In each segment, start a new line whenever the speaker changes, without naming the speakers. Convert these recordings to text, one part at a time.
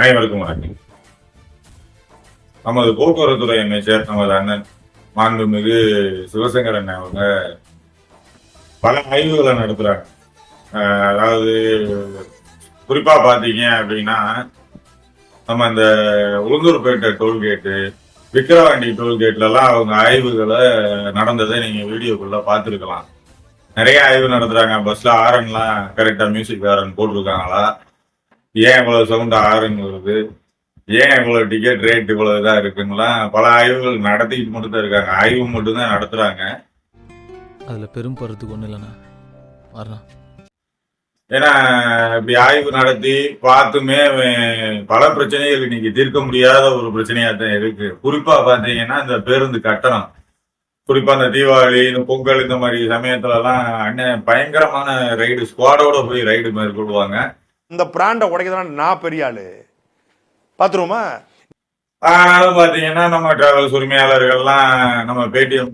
அனைவருக்கும் வணக்கம். நமது போக்குவரத்துறை அமைச்சர் நமது அண்ணன் மாண்புமிகு சிவசங்கர் அண்ணன் அவங்க பல ஆய்வுகளை நடத்துறாங்க. அதாவது குறிப்பா பாத்தீங்க அப்படின்னா நம்ம இந்த உளுந்தூர்பேட்டை டோல்கேட்டு விக்கிரவாண்டி டோல்கேட்லெல்லாம் அவங்க ஆய்வுகளை நடந்ததை நீங்க வீடியோக்குள்ள பார்த்துருக்கலாம். நிறைய ஆய்வு நடத்துறாங்க. பஸ்ல ஆரன்லாம் கரெக்டா மியூசிக் ஆரன் போட்டிருக்காங்களா? ஏன் இவ்வளவு சவுண்ட் வருது ஏன் இவ்வளவு டிக்கெட் ரேட் இவ்வளவு இதா இருக்குங்களா? பல ஆய்வுகள் நடத்திட்டு மட்டும் தான் இருக்காங்க. ஆய்வு மட்டும் தான் நடத்துறாங்க.
அதில் பெரும் பருத்துக்கு ஒன்றும் இல்லைண்ணா. வரலாம்
ஏன்னா இப்படி ஆய்வு நடத்தி பார்த்துமே பல பிரச்சனைகள் இன்னைக்கு தீர்க்க முடியாத ஒரு பிரச்சனையா தான் இருக்கு. குறிப்பா பாத்தீங்கன்னா இந்த பேருந்து கட்டணம். குறிப்பா இந்த தீபாவளி இந்த பொங்கல் இந்த மாதிரி சமயத்துல எல்லாம் அண்ணன் பயங்கரமான ரைடு ஸ்குவாடோட போய் ரைடு மேற்கொள்வாங்க.
இந்த பிராண்டை உடைக்கிறதுனா நான் பெரிய ஆளு. பாத்துருவோமா?
அதாவது பாத்தீங்கன்னா நம்ம டிராவல்ஸ் உரிமையாளர்கள்லாம் நம்ம பேடிஎம்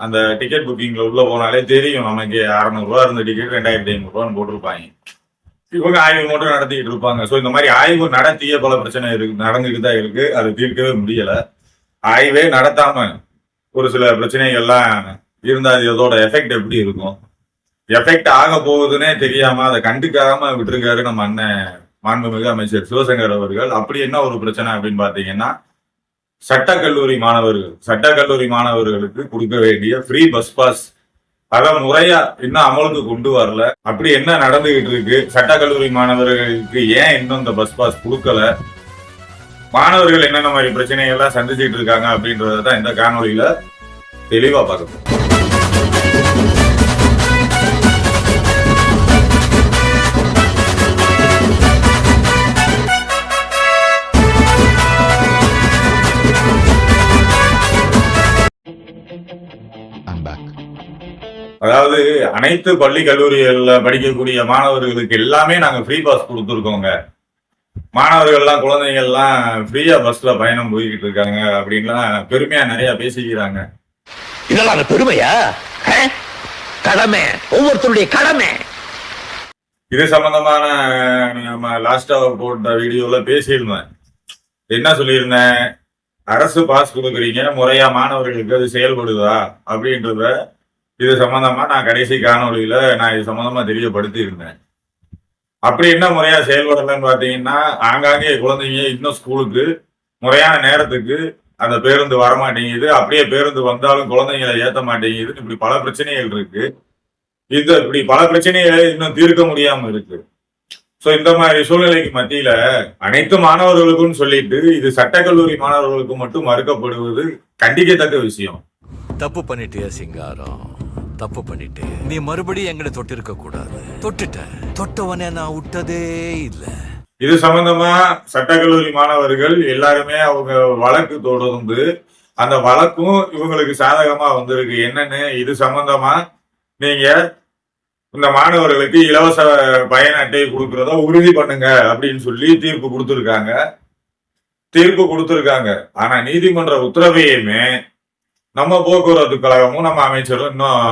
அந்த டிக்கெட் புக்கிங்ல உள்ள போனாலே தெரியும். நமக்கு அறநூறு ரூபா இருந்த டிக்கெட் ரெண்டாயிரத்தி ஐநூறு ரூபான்னு போட்டிருப்பாங்க. இவங்க ஆய்வு மட்டும் நடத்திக்கிட்டு இருப்பாங்க. ஸோ இந்த மாதிரி ஆய்வு நடத்திய பல பிரச்சனை இருக்கு நடந்துட்டு தான் இருக்கு. அது தீர்க்கவே முடியல. ஆய்வே நடத்தாம ஒரு சில பிரச்சனைகள்லாம் இருந்தால் அது இதோட எஃபெக்ட் எப்படி இருக்கும்? எஃபெக்ட் ஆக போகுதுன்னே தெரியாம அதை கண்டுக்காம விட்டுருக்காரு நம்ம அண்ணன் மாண்புமிகு அமைச்சர் சிவசங்கர் அவர்கள். அப்படி என்ன ஒரு பிரச்சனை அப்படின்னு பாத்தீங்கன்னா சட்டக்கல்லூரி மாணவர்கள் சட்டக்கல்லூரி மாணவர்களுக்கு கொடுக்க வேண்டிய ஃப்ரீ பஸ் பாஸ் அதை முறையா இன்னும் அமலுக்கு கொண்டு வரல. அப்படி என்ன நடந்துகிட்டு இருக்கு? சட்டக்கல்லூரி மாணவர்களுக்கு ஏன் இன்னும் இந்த பஸ் பாஸ் கொடுக்கல? மாணவர்கள் என்னென்ன மாதிரி பிரச்சனைகள்லாம் சந்திச்சுட்டு இருக்காங்க அப்படின்றத தான் இந்த காணொலியில தெளிவா பார்க்கணும் அதாவது அனைத்து பள்ளி கல்லூரிகள்ல படிக்கக்கூடிய மாணவர்களுக்கு எல்லாமே நாங்க ஃப்ரீ பாஸ் கொடுத்துருக்கோங்க. மாணவர்கள்லாம் குழந்தைங்கள்லாம் ஃப்ரீயா பஸ்ல பயணம் போய்கிட்டு இருக்காங்க அப்படின்லாம் பெருமையா நிறைய பேசிக்கிறாங்க.
இதெல்லாம் பெருமையா? கடமை. ஒவ்வொருத்தருடைய கடமை.
இது சம்பந்தமான நம்ம லாஸ்டா போட்ட வீடியோல பேசியிருந்தேன். என்ன சொல்லியிருந்தேன்? அரசு பாஸ் கொடுக்குறீங்க முறையா மாணவர்களுக்கு அது செயல்படுதா? அப்படின்றத இது சம்பந்தமா நான் கடைசி காணொளியில நான் இது சம்பந்தமா தெரியப்படுத்தி இருந்தேன் அப்படி என்ன முறையா செயல்படலன்னு பாத்தீங்கன்னா ஆங்காங்கே குழந்தைங்க இன்னும் ஸ்கூலுக்கு முறையான நேரத்துக்கு அந்த பேருந்து வரமாட்டேங்குது. அப்படியே பேருந்து வந்தாலும் குழந்தைங்களை ஏத்த மாட்டேங்குது இப்படி பல பிரச்சனைகள் இருக்கு. இது இப்படி பல பிரச்சனைகளை இன்னும் தீர்க்க முடியாம இருக்கு. ஸோ இந்த மாதிரி சூழ்நிலைக்கு மத்தியில அனைத்து மாணவர்களுக்கும் சொல்லிட்டு இது சட்டக்கல்லூரி மாணவர்களுக்கு மட்டும் மறுக்கப்படுவது கண்டிக்கத்தக்க விஷயம்.
தப்பு பண்ணிட்டியா சிங்காரம்? தப்பு பண்ணிட்டு நீ மறுபடியும் எங்கட தொட்டிருக்க கூடாது. தொட்டுட்ட தொட்டவனே நான் விட்டதே இல்ல.
இது சம்பந்தமா சட்டக்கல்லூரி மாணவர்கள் எல்லாருமே அவங்க வழக்கு தொடர்ந்து அந்த வழக்கும் இவங்களுக்கு சாதகமா வந்திருக்கு. என்னன்னு இது சம்பந்தமா நீங்க இந்த மாணவர்களுக்கு இலவச பயண அட்டையை கொடுக்கறத உறுதி பண்ணுங்க அப்படின்னு சொல்லி தீர்ப்பு கொடுத்துருக்காங்க. தீர்ப்பு கொடுத்துருக்காங்க. ஆனா நீதிமன்ற உத்தரவையுமே நம்ம போக்குவரத்து கழகமும் நம்ம அமைச்சரும் இன்னும்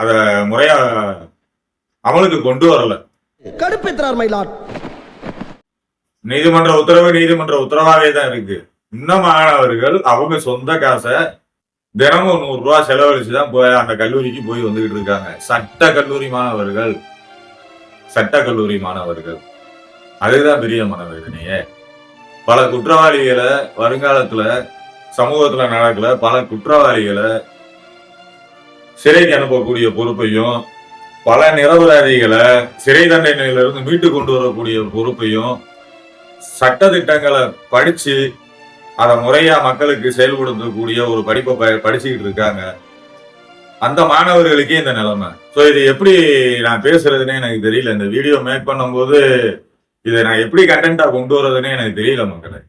அத முறையா அமலுக்கு கொண்டு வரல.
கடுப்பேற்றார் மயிலாட்
நீதிமன்ற உத்தரவு நீதிமன்ற உத்தரவாவே தான் இருக்கு. இன்னும் மாணவர்கள் அவங்க சொந்த காசை தினமும் நூறு ரூபாய் செலவழிச்சு தான் போய் அந்த கல்லூரிக்கு போய் வந்துகிட்டு இருக்காங்க. சட்ட கல்லூரி மாணவர்கள். சட்ட கல்லூரி மாணவர்கள். அதுதான் பெரிய மனவேதனையே பல குற்றவாளிகளை வருங்காலத்துல சமூகத்தில் நடக்கல பல குற்றவாளிகளை சிறைக்கு அனுப்பக்கூடிய பொறுப்பையும் பல நிரபராதிகளை சிறை தண்டனையிலிருந்து மீட்டு கொண்டு வரக்கூடிய பொறுப்பையும் சட்ட திட்டங்களை படித்து அதை முறையாக மக்களுக்கு செயல்படுத்தக்கூடிய ஒரு படிப்பை ப- படிச்சுக்கிட்டு இருக்காங்க. அந்த மாணவர்களுக்கே இந்த நிலைமை. ஸோ இது எப்படி நான் பேசுறதுன்னே எனக்கு தெரியல. இந்த வீடியோ மேக் பண்ணும்போது இதை நான் எப்படி கண்டென்ட்டாக கொண்டு வர்றதுன்னே எனக்கு தெரியல மக்களே.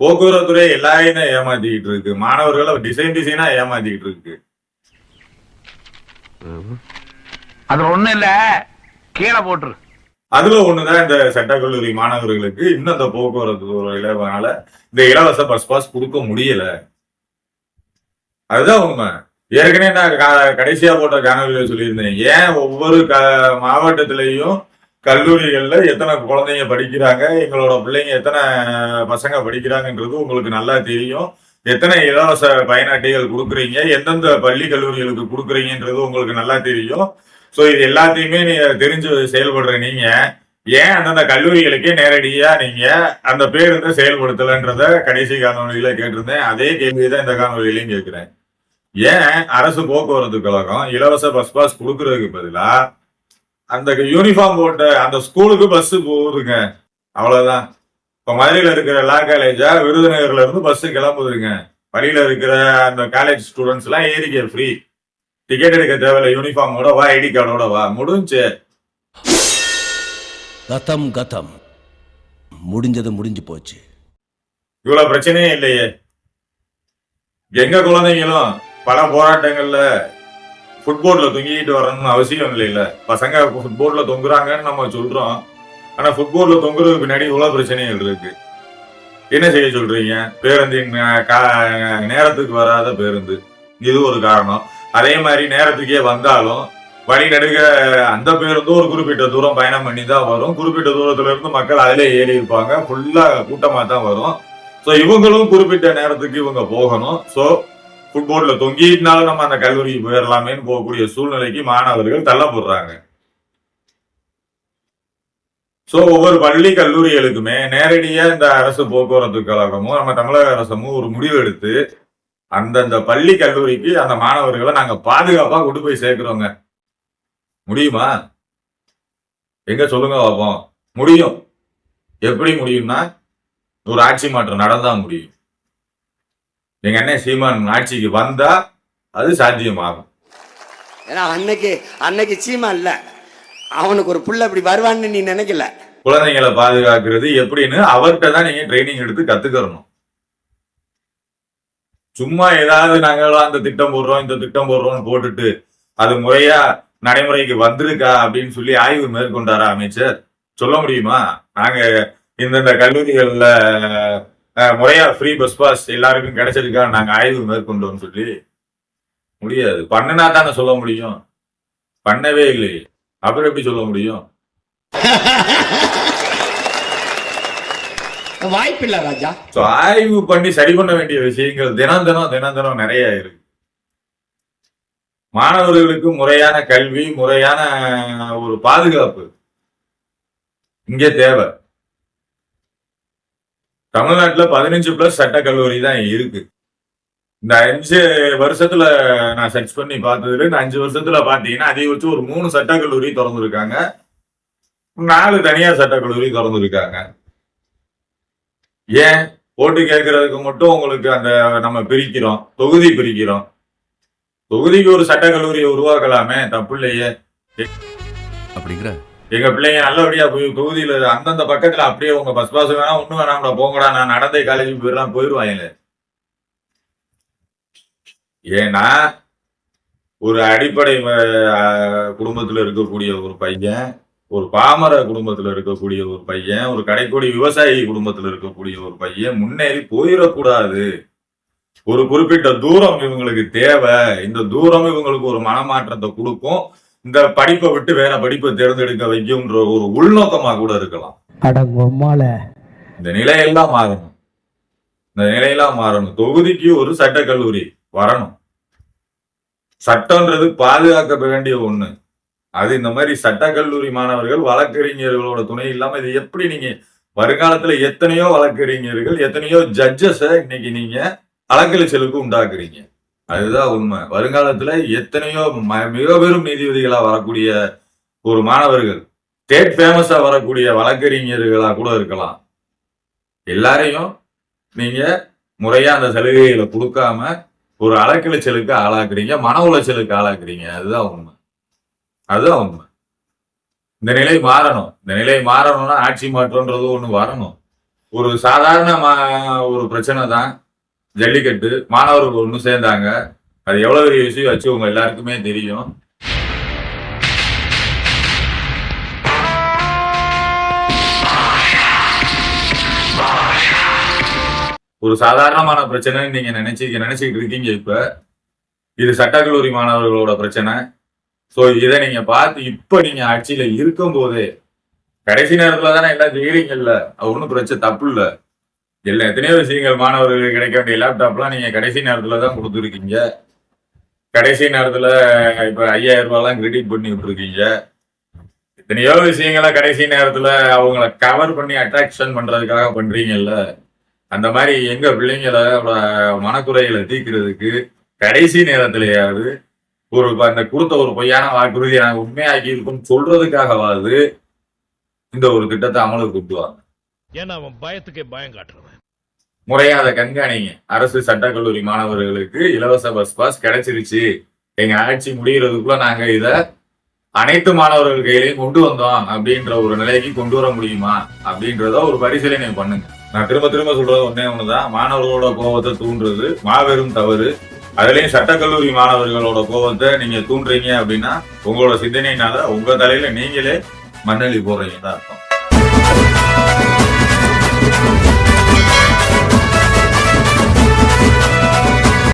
போக்குவரத்துறை எல்லாரையும் ஏமாத்திக்கிட்டு இருக்கு. மாணவர்களை டிசைன் டிசைனா ஏமாத்திக்கிட்டு இருக்கு.
அது ஒண்ணு இல்ல. கீழே போட்டுரு.
அதுல ஒண்ணுதான் இந்த சட்டக்கல்லூரி மாணவர்களுக்கு இன்னும் இந்த போக்குவரத்து துறையில இந்த இலவச பஸ் பாஸ் கொடுக்க முடியல. அதுதான் உண்மை. ஏற்கனவே நான் கடைசியா போட்ட காணொலியில சொல்லியிருந்தேன். ஏன் ஒவ்வொரு மாவட்டத்திலையும் கல்லூரிகளில் எத்தனை குழந்தைங்க படிக்கிறாங்க எங்களோட பிள்ளைங்க எத்தனை பசங்க படிக்கிறாங்கன்றது உங்களுக்கு நல்லா தெரியும். எத்தனை இலவச பயண அட்டைகள் கொடுக்குறீங்க எந்தெந்த பள்ளி கல்லூரிகளுக்கு கொடுக்குறீங்கன்றது உங்களுக்கு நல்லா தெரியும். ஸோ இது எல்லாத்தையுமே நீங்க தெரிஞ்சு செயல்படுற நீங்க ஏன் அந்தந்த கல்லூரிகளுக்கே நேரடியா நீங்க அந்த பேருந்து செயல்படுத்தலைன்றத கடைசி காணொலியில கேட்டிருந்தேன். அதே கேள்வி தான் இந்த காணொலியிலையும் கேட்கிறேன். ஏன் அரசு போக்குவரத்து கழகம் இலவச பஸ் பாஸ் கொடுக்கறதுக்கு பதிலாக அந்த யூனிஃபார்ம் போட்ட அந்த ஸ்கூலுக்கு பஸ் போகுதுங்க. அவ்வளவுதான். இப்ப மதுரையில இருக்கிற லா காலேஜா விருதுநகர்ல இருந்து பஸ் கிளம்புதுங்க. வழியில இருக்கிற அந்த காலேஜ் ஸ்டூடெண்ட்ஸ் எல்லாம் ஏறிக்க ஃப்ரீ டிக்கெட் எடுக்க தேவையில்ல யூனிஃபார்மோட வா ஐடி கார்டோட வா. முடிஞ்சு.
கதம் கதம். முடிஞ்சது முடிஞ்சு போச்சு.
இவ்வளவு பிரச்சனையே இல்லையே. எங்க குழந்தைங்களும் பல போராட்டங்கள்ல ஃபுட்போர்டில் தொங்கிக்கிட்டு வரணும்னு அவசியம் இல்லைல்ல. பசங்க ஃபுட்போர்டில் தொங்குறாங்கன்னு நம்ம சொல்கிறோம் ஆனால் ஃபுட்போர்டில் தொங்குறதுக்கு பின்னாடி இவ்வளோ பிரச்சனைகள் இருக்கு. என்ன செய்ய சொல்றீங்க? பேருந்தின் கா- நேரத்துக்கு வராத பேருந்து. இது ஒரு காரணம். அதே மாதிரி நேரத்துக்கே வந்தாலும் வழி நடுக அந்த பேருந்தும் ஒரு குறிப்பிட்ட தூரம் பயணம் பண்ணி தான் வரும். குறிப்பிட்ட தூரத்துல இருந்து மக்கள் அதிலே ஏறி இருப்பாங்க. ஃபுல்லா கூட்டமாக தான் வரும். ஸோ இவங்களும் குறிப்பிட்ட நேரத்துக்கு இவங்க போகணும். ஸோ ஃபுட்போர்ட்ல தொங்கிட்டாலும் நம்ம அந்த கல்லூரிக்கு போயிடலாமேன்னு போகக்கூடிய சூழ்நிலைக்கு மாணவர்கள் தள்ளப்படுறாங்க. ஸோ ஒவ்வொரு பள்ளி கல்லூரிகளுக்குமே நேரடியா இந்த அரசு போக்குவரத்து கழகமும் நம்ம தமிழக அரசும் ஒரு முடிவு எடுத்து அந்தந்த பள்ளி கல்லூரிக்கு அந்த மாணவர்களை நாங்க பாதுகாப்பா கொண்டு போய் சேர்க்கிறோங்க. முடியுமா? எங்க சொல்லுங்க பார்ப்போம் முடியும். எப்படி முடியும்னா ஒரு ஆட்சி மாற்றம் நடந்தா முடியும். எங்க அண்ணன் சீமான் ஆட்சிக்கு வந்தா அது சாத்தியமாகும்.
ஏன்னா அன்னைக்கு அன்னைக்கு சீமா இல்ல. அவனுக்கு ஒரு புள்ள இப்படி வருவான்னு நீ நினைக்கல.
குழந்தைங்களை பாதுகாக்கிறது எப்படின்னு அவர்கிட்ட தான் நீங்க ட்ரைனிங் எடுத்து கத்துக்கிறணும். சும்மா ஏதாவது நாங்களாம் அந்த திட்டம் போடுறோம் இந்த திட்டம் போடுறோம்னு போட்டுட்டு அது முறையா நடைமுறைக்கு வந்திருக்கா அப்படின்னு சொல்லி ஆய்வு மேற்கொண்டாரா அமைச்சர்? சொல்ல முடியுமா? நாங்க இந்தந்த கல்லூரிகள்ல முறையா ஃப்ரீ பஸ் பாஸ் எல்லாருக்கும் கிடைச்சிருக்கா நாங்க ஆய்வு மேற்கொண்டோம்னு சொல்லி முடியாது. பண்ணுனா தானே சொல்ல முடியும். பண்ணவே இல்லையே. அப்புறம் எப்படி சொல்ல முடியும்?
வாய்ப்பில்லை ராஜா.
ஆய்வு பண்ணி சரி பண்ண வேண்டிய விஷயங்கள் தினம் தினம் தினம் தினம் நிறைய இருக்கு. மாணவர்களுக்கு முறையான கல்வி முறையான ஒரு பாதுகாப்பு இங்கே தேவை. தமிழ்நாட்டுல பதினஞ்சு பிளஸ் சட்டக்கல்லூரி தான் இருக்கு. இந்த அஞ்சு வருஷத்துல நான் சர்ச் பண்ணி பார்த்ததுல இந்த அஞ்சு வருஷத்துல பாத்தீங்கன்னா வச்சு ஒரு மூணு சட்டக்கல்லூரி திறந்துருக்காங்க. நாலு தனியார் சட்டக்கல்லூரி திறந்துருக்காங்க. ஏன்? ஓட்டு கேட்கறதுக்கு மட்டும் உங்களுக்கு அந்த நம்ம பிரிக்கிறோம். தொகுதி பிரிக்கிறோம். தொகுதிக்கு ஒரு சட்டக்கல்லூரியை உருவாக்கலாமே தப்பு இல்லையே.
அப்படிங்கிற
எங்க பிள்ளைங்க நல்லபடியா போய் தொகுதியில அந்தந்த பக்கத்துல அப்படியே உங்க பஸ் பாஸ் வேணா ஒண்ணு கூட போங்கடா நான் நடந்தே காலேஜுக்கு போயிடலாம் போயிடுவாங்களே. ஏன்னா ஒரு அடிப்படை குடும்பத்துல இருக்கக்கூடிய ஒரு பையன் ஒரு பாமர குடும்பத்துல இருக்கக்கூடிய ஒரு பையன் ஒரு கடைக்கூடி விவசாயி குடும்பத்துல இருக்கக்கூடிய ஒரு பையன் முன்னேறி போயிடக்கூடாது. ஒரு குறிப்பிட்ட தூரம் இவங்களுக்கு தேவை. இந்த தூரம் இவங்களுக்கு ஒரு மனமாற்றத்தை கொடுக்கும். இந்த படிப்பை விட்டு வேற படிப்பை தேர்ந்தெடுக்க வைக்கும்ன்ற ஒரு உள்நோக்கமா கூட இருக்கலாம். இந்த நிலையெல்லாம் மாறணும். இந்த நிலையெல்லாம் மாறணும். தொகுதிக்கு ஒரு சட்டக்கல்லூரி வரணும். சட்டம்ன்றது பாதுகாக்க வேண்டிய ஒண்ணு. அது இந்த மாதிரி சட்டக்கல்லூரி மாணவர்கள் வழக்கறிஞர்களோட துணை இல்லாம இது எப்படி நீங்க வருங்காலத்துல எத்தனையோ வழக்கறிஞர்கள் எத்தனையோ ஜட்ஜஸ இன்னைக்கு நீங்க அலக்கழிச்சலுக்கு உண்டாக்குறீங்க. அதுதான் உண்மை. வருங்காலத்துல எத்தனையோ ம- மிக பெரும் நீதிபதிகளா வரக்கூடிய ஒரு மாணவர்கள் ஸ்டேட் ஃபேமஸா வரக்கூடிய வழக்கறிஞர்களா கூட இருக்கலாம். எல்லாரையும் நீங்க முறையா அந்த சலுகைகளை கொடுக்காம ஒரு அலக்கிளைச்சலுக்கு ஆளாக்குறீங்க மன உளைச்சலுக்கு ஆளாக்குறீங்க. அதுதான் உண்மை. அதுதான் உண்மை. இந்த நிலை மாறணும். இந்த நிலை மாறணும்னா ஆட்சி மாற்றம்ன்றது ஒண்ணு வரணும். ஒரு சாதாரண மா- ஒரு பிரச்சனை தான் ஜல்லிக்கட்டு மாணவர்கள் ஒன்று சேர்ந்தாங்க. அது எவ்வளவு பெரிய விஷயம் வச்சு உங்க எல்லாருக்குமே தெரியும். ஒரு சாதாரணமான பிரச்சனைன்னு நீங்க நினைச்சு நினைச்சுக்கிட்டு இருக்கீங்க இப்ப. இது சட்டக்கல்லூரி மாணவர்களோட பிரச்சனை. ஸோ இதை நீங்க பார்த்து இப்ப நீங்க ஆட்சியில இருக்கும் போதே கடைசி நேரத்துல தானே எல்லாம் செய்யறீங்கல்ல அது ஒன்றும் பிரச்சனை தப்பு இல்ல. இல்லை எத்தனையோ விஷயங்கள் மாணவர்களுக்கு கிடைக்க வேண்டிய லேப்டாப்லாம் நீங்க கடைசி நேரத்துல தான் கொடுத்துருக்கீங்க. கடைசி நேரத்துல இப்ப ஐயாயிரம் ரூபாய்லாம் கிரெடிட் பண்ணி விட்டுருக்கீங்க. எத்தனையோ விஷயங்களை கடைசி நேரத்துல அவங்கள கவர் பண்ணி அட்ராக்ஷன் பண்றதுக்காக பண்றீங்கல்ல. அந்த மாதிரி எங்க பிள்ளைங்களோட மனக்குறைகளை தீர்க்கிறதுக்கு கடைசி நேரத்திலேயாவது ஒரு அந்த கொடுத்த ஒரு பொய்யான வாக்குறுதி நாங்கள் உண்மையாக்கி இருக்கும்னு சொல்றதுக்காகவாது இந்த ஒரு திட்டத்தை அமலுக்கு கொண்டு
ஏன்னா அவன் பயத்துக்கே பயம் காட்டுறவன்.
முறையா அதை கண்காணிங்க அரசு சட்டக்கல்லூரி மாணவர்களுக்கு இலவச பஸ் பாஸ் கிடைச்சிருச்சு. எங்க ஆட்சி முடிகிறதுக்குள்ள நாங்க இத அனைத்து மாணவர்கள் கையிலையும் கொண்டு வந்தோம் அப்படின்ற ஒரு நிலைக்கு கொண்டு வர முடியுமா? அப்படின்றத ஒரு பரிசீலனை பண்ணுங்க. நான் திரும்ப திரும்ப சொல்றது ஒன்னே ஒண்ணுதான். மாணவர்களோட கோபத்தை தூண்டுறது மாபெரும் தவறு. அதுலயும் சட்டக்கல்லூரி மாணவர்களோட கோபத்தை நீங்க தூண்டுறீங்க அப்படின்னா உங்களோட சிந்தனையினால உங்க தலையில நீங்களே மண்ணளி போடுறீங்கன்னு தான் அர்த்தம்.